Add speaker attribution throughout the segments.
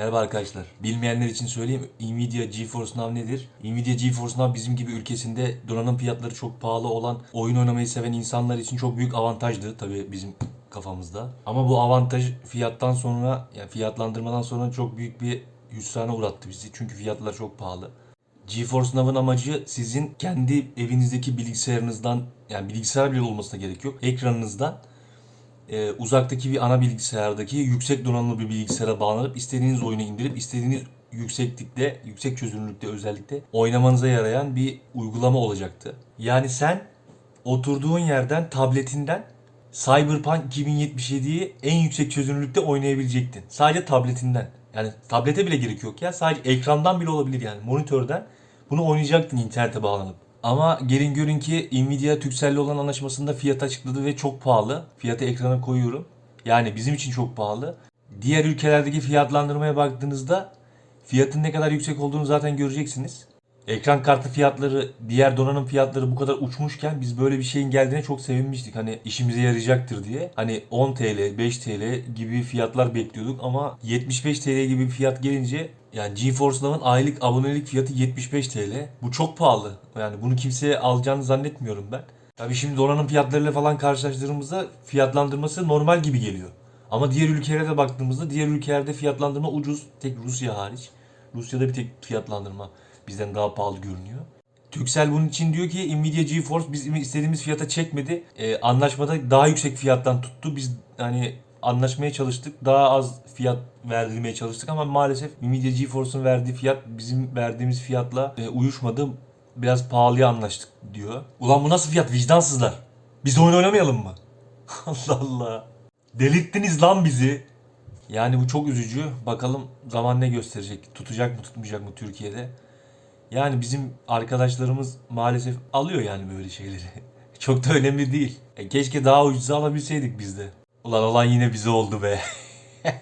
Speaker 1: Merhaba arkadaşlar. Bilmeyenler için söyleyeyim. Nvidia GeForce Now nedir? Nvidia GeForce Now bizim gibi ülkesinde donanım fiyatları çok pahalı olan, oyun oynamayı seven insanlar için çok büyük avantajdı tabii bizim kafamızda. Ama bu avantaj fiyattan sonra, yani fiyatlandırmadan sonra çok büyük bir hüsrana uğrattı bizi. Çünkü fiyatlar çok pahalı. GeForce Now'ın amacı sizin kendi evinizdeki bilgisayarınızdan, yani bilgisayar bile olmasına gerek yok. Ekranınızdan e, uzaktaki bir ana bilgisayardaki yüksek donanımlı bir bilgisayara bağlanıp istediğiniz oyunu indirip istediğiniz yükseklikte, yüksek çözünürlükte özellikle oynamanıza yarayan bir uygulama olacaktı. Yani sen oturduğun yerden tabletinden Cyberpunk 2077'yi en yüksek çözünürlükte oynayabilecektin. Sadece tabletinden. Yani tablete bile gerek yok ya. Sadece ekrandan bile olabilir yani. Monitörden bunu oynayacaktın internete bağlanıp. Ama gelin görün ki Nvidia Turkcell'le olan anlaşmasında fiyat açıkladı ve çok pahalı. Fiyatı ekrana koyuyorum. Yani bizim için çok pahalı. Diğer ülkelerdeki fiyatlandırmaya baktığınızda fiyatın ne kadar yüksek olduğunu zaten göreceksiniz. Ekran kartı fiyatları, diğer donanım fiyatları bu kadar uçmuşken biz böyle bir şeyin geldiğine çok sevinmiştik. Hani işimize yarayacaktır diye. Hani 10 TL, 5 TL gibi fiyatlar bekliyorduk ama 75 TL gibi bir fiyat gelince yani GeForce Now'ın aylık abonelik fiyatı 75 TL. Bu çok pahalı. Yani bunu kimseye alacağını zannetmiyorum ben. Tabii şimdi donanım fiyatlarıyla falan karşılaştırdığımızda fiyatlandırması normal gibi geliyor. Ama diğer ülkelere de baktığımızda diğer ülkelerde fiyatlandırma ucuz. Tek Rusya hariç. Rusya'da bir tek fiyatlandırma bizden daha pahalı görünüyor. Turkcell bunun için diyor ki Nvidia GeForce bizim istediğimiz fiyata çekmedi. Ee, anlaşmada daha yüksek fiyattan tuttu. Biz hani anlaşmaya çalıştık. Daha az fiyat verdirmeye çalıştık ama maalesef Nvidia GeForce'un verdiği fiyat bizim verdiğimiz fiyatla e, uyuşmadı. Biraz pahalıya anlaştık diyor. Ulan bu nasıl fiyat vicdansızlar? Biz oyun oynamayalım mı? Allah Allah. Delirttiniz lan bizi. Yani bu çok üzücü. Bakalım zaman ne gösterecek? Tutacak mı tutmayacak mı Türkiye'de? Yani bizim arkadaşlarımız maalesef alıyor yani böyle şeyleri. Çok da önemli değil. E keşke daha ucuza alabilseydik biz de. Ulan olan yine bize oldu be.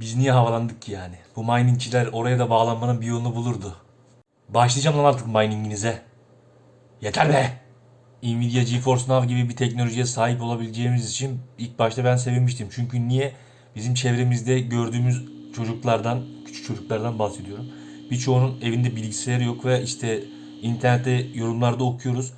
Speaker 1: biz niye havalandık ki yani? Bu miningçiler oraya da bağlanmanın bir yolunu bulurdu. Başlayacağım lan artık mininginize. Yeter be! Nvidia GeForce Now gibi bir teknolojiye sahip olabileceğimiz için ilk başta ben sevinmiştim. Çünkü niye? Bizim çevremizde gördüğümüz çocuklardan, küçük çocuklardan bahsediyorum. Birçoğunun evinde bilgisayarı yok ve işte internette yorumlarda okuyoruz.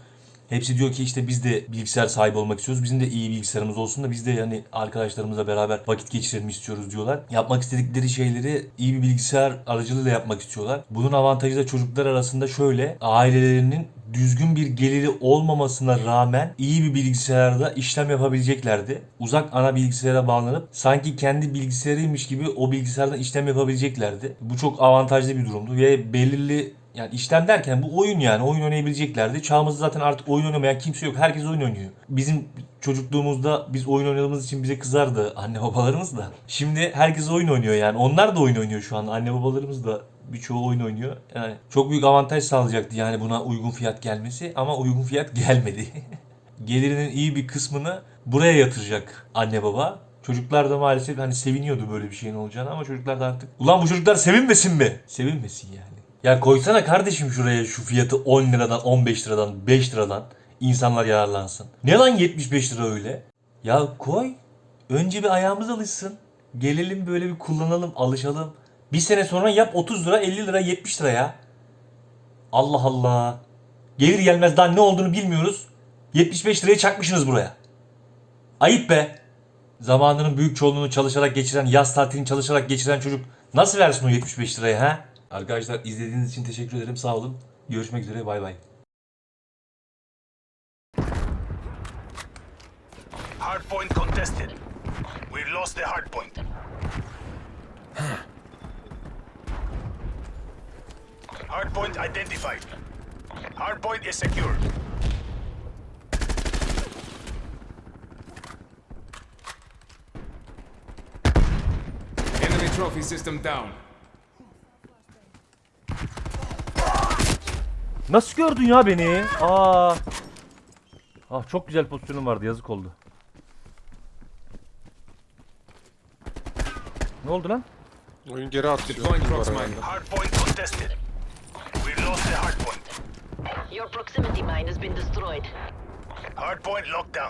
Speaker 1: Hepsi diyor ki işte biz de bilgisayar sahibi olmak istiyoruz. Bizim de iyi bilgisayarımız olsun da biz de yani arkadaşlarımızla beraber vakit geçirelim istiyoruz diyorlar. Yapmak istedikleri şeyleri iyi bir bilgisayar aracılığıyla yapmak istiyorlar. Bunun avantajı da çocuklar arasında şöyle. Ailelerinin düzgün bir geliri olmamasına rağmen iyi bir bilgisayarda işlem yapabileceklerdi. Uzak ana bilgisayara bağlanıp sanki kendi bilgisayarıymış gibi o bilgisayardan işlem yapabileceklerdi. Bu çok avantajlı bir durumdu ve belirli yani işlem derken bu oyun yani oyun oynayabileceklerdi. Çağımızda zaten artık oyun oynamayan kimse yok. Herkes oyun oynuyor. Bizim çocukluğumuzda biz oyun oynadığımız için bize kızardı anne babalarımız da. Şimdi herkes oyun oynuyor yani. Onlar da oyun oynuyor şu an. Anne babalarımız da birçoğu oyun oynuyor. Yani çok büyük avantaj sağlayacaktı yani buna uygun fiyat gelmesi ama uygun fiyat gelmedi. Gelirinin iyi bir kısmını buraya yatıracak anne baba. Çocuklar da maalesef hani seviniyordu böyle bir şeyin olacağını ama çocuklar da artık ulan bu çocuklar sevinmesin mi? Sevinmesin yani. Ya koysana kardeşim şuraya şu fiyatı 10 liradan, 15 liradan, 5 liradan insanlar yararlansın. Ne lan 75 lira öyle? Ya koy. Önce bir ayağımız alışsın. Gelelim böyle bir kullanalım, alışalım. Bir sene sonra yap 30 lira, 50 lira, 70 lira ya. Allah Allah. Gelir gelmez daha ne olduğunu bilmiyoruz. 75 liraya çakmışsınız buraya. Ayıp be. Zamanının büyük çoğunluğunu çalışarak geçiren, yaz tatilini çalışarak geçiren çocuk nasıl versin o 75 liraya ha? Arkadaşlar izlediğiniz için teşekkür ederim. Sağ olun. Görüşmek üzere. Bay bay.
Speaker 2: Hardpoint contested. We lost the hardpoint. Hardpoint identified. Hardpoint is secure.
Speaker 3: Enemy trophy system down.
Speaker 1: Nasıl gördün ya beni? Aa. Ah çok güzel pozisyonum vardı. Yazık oldu. Ne oldu lan?
Speaker 4: Oyun geri yani.
Speaker 2: Hardpoint contested. We lost the hardpoint.
Speaker 5: Your proximity mine has been destroyed.
Speaker 2: Hardpoint locked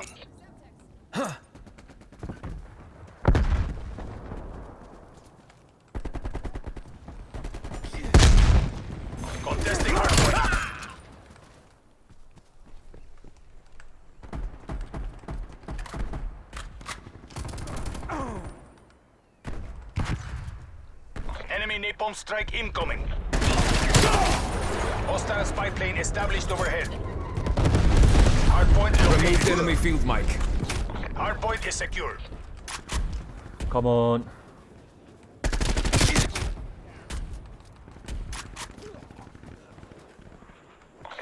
Speaker 2: Enemy napalm strike incoming. Hostile spy plane established overhead. Hardpoint
Speaker 3: Removed
Speaker 2: located.
Speaker 3: enemy field mic.
Speaker 2: Hardpoint is secure.
Speaker 1: Come on.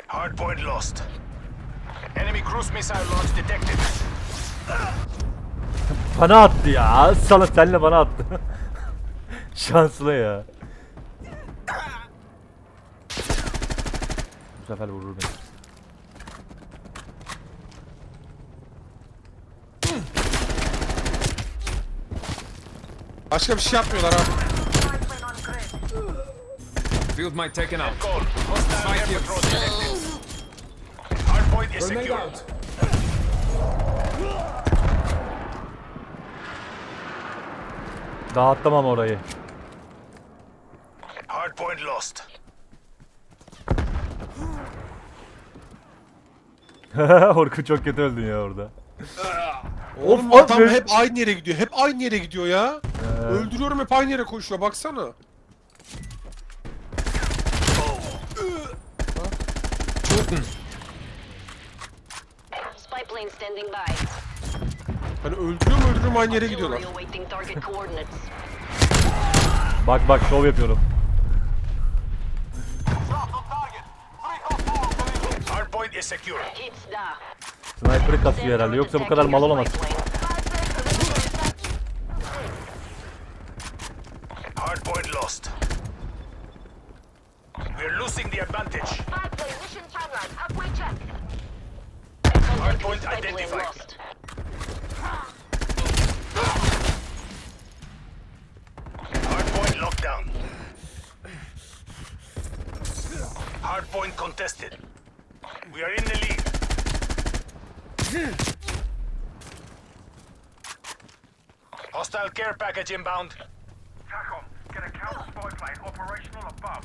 Speaker 2: Hardpoint lost. Enemy cruise missile launch detected.
Speaker 1: Bana attı ya. Sana senle bana attı. Şanslı ya. Bu sefer vurur beni.
Speaker 4: Başka bir şey yapmıyorlar ha.
Speaker 3: Field mic taken out.
Speaker 2: Call. Hostile air
Speaker 3: Spike
Speaker 2: patrol detected. Hardpoint is
Speaker 3: Grenade
Speaker 2: secure.
Speaker 3: out.
Speaker 1: Orayı.
Speaker 2: Hardpoint lost.
Speaker 1: Orkun çok kötü öldün ya orada.
Speaker 4: Oğlum
Speaker 1: of,
Speaker 4: adam hep aynı yere gidiyor. Hep aynı yere gidiyor ya. Öldürüyorum hep aynı yere koşuyor baksana.
Speaker 5: Spy plane standing by.
Speaker 4: Hani öldürüyorum öldürüyorum aynı yere gidiyorlar.
Speaker 5: Artillery awaiting target coordinates.
Speaker 1: Bak bak şov yapıyorum. Sniper'ı kasıyor herhalde. Yoksa bu kadar mal olamaz.
Speaker 2: Hardpoint lost. We're losing the advantage. Hardpoint identified. Hardpoint contested. Hostile care package inbound. TACOM, get a counter spy plane operational above.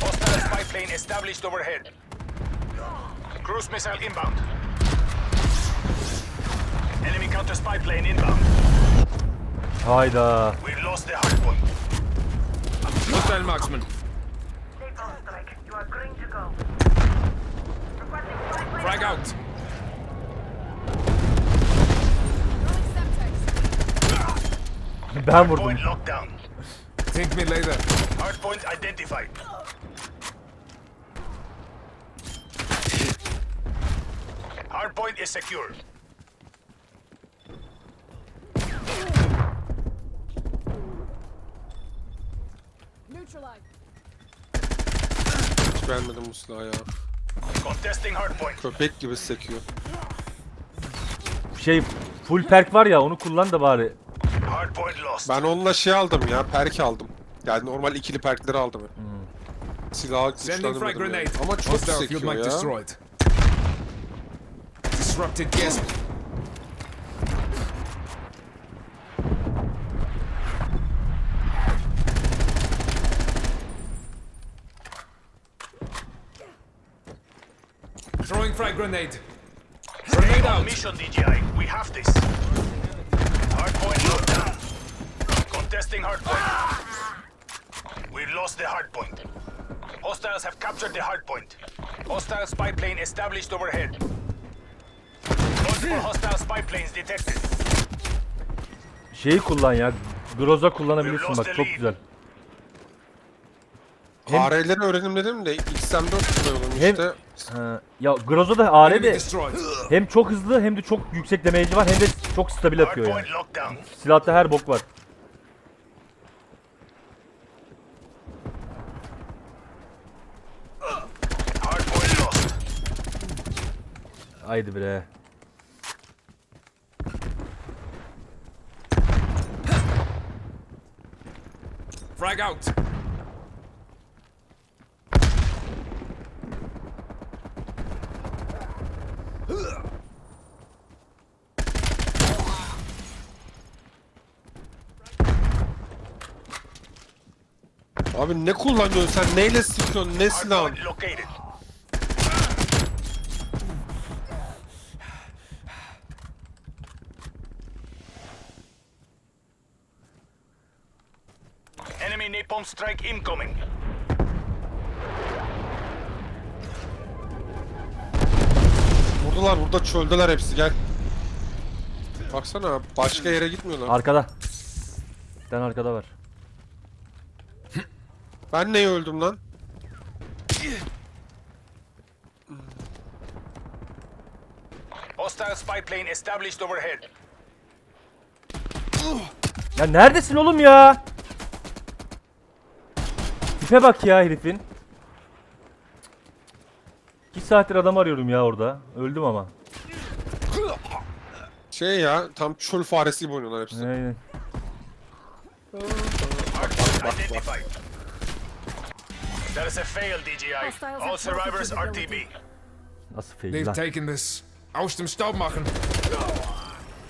Speaker 2: Hostile spy plane established overhead. Cruise missile inbound. Enemy counter spy plane inbound.
Speaker 1: Hayda.
Speaker 2: We've lost the hardpoint.
Speaker 3: Hostile marksman.
Speaker 6: You are green to go.
Speaker 3: Frag out.
Speaker 1: Ben vurdum.
Speaker 2: Point locked down.
Speaker 3: Think me later.
Speaker 2: Hardpoint identified. Hardpoint is secure.
Speaker 4: Hiç beğenmedim bu silahı ya.
Speaker 2: Contesting hardpoint.
Speaker 4: Köpek gibi sekiyor.
Speaker 1: Şey full perk var ya onu kullan da bari.
Speaker 2: Hardpoint lost.
Speaker 4: Ben onunla şey aldım ya, perk aldım. Yani normal ikili perkleri aldım. hep. Silahı güçlendirmedim yani.
Speaker 3: grenade.
Speaker 4: Ama çok sekiyor ya.
Speaker 3: Disrupted gas. Frag grenade. Grenade out.
Speaker 2: mission, DJI. We have this. Hardpoint locked down. Contesting hardpoint. We lost the hardpoint. Hostiles have captured the hardpoint. Hostile spy plane established overhead. Multiple hostile spy planes detected.
Speaker 1: Şeyi kullan ya. Groza kullanabilirsin bak çok güzel. Hem-
Speaker 4: AR'leri öğrenim dedim de XM4 kullanıyordum
Speaker 1: Hem-
Speaker 4: işte.
Speaker 1: Ha, ya Groza da AR de hem çok hızlı hem de çok yüksek damage'i var hem de çok stabil atıyor yani.
Speaker 2: Hardpoint locked down.
Speaker 1: Silahta her bok var.
Speaker 2: Hardpoint lost.
Speaker 1: Haydi bre.
Speaker 3: Frag out.
Speaker 4: Abi ne kullanıyorsun sen? Neyle sıkıyorsun? Ne silahın?
Speaker 2: Enemy napalm strike incoming.
Speaker 4: Vurdular burada çöldeler hepsi gel. Baksana başka yere gitmiyorlar.
Speaker 1: Arkada. Bir tane arkada var.
Speaker 4: Ben neye öldüm lan?
Speaker 2: Hostile spy plane established overhead.
Speaker 1: Ya neredesin oğlum ya? Tipe bak ya herifin. 2 saattir adam arıyorum ya orada. Öldüm ama.
Speaker 4: Şey ya tam çöl faresi gibi oynuyorlar hepsi.
Speaker 1: Aynen.
Speaker 2: Hardpoint identified. That is a fail, DGI. All survivors
Speaker 7: are
Speaker 2: RTB.
Speaker 7: ability.
Speaker 1: Nasıl fail
Speaker 3: They've taken this. Aus dem Staub machen.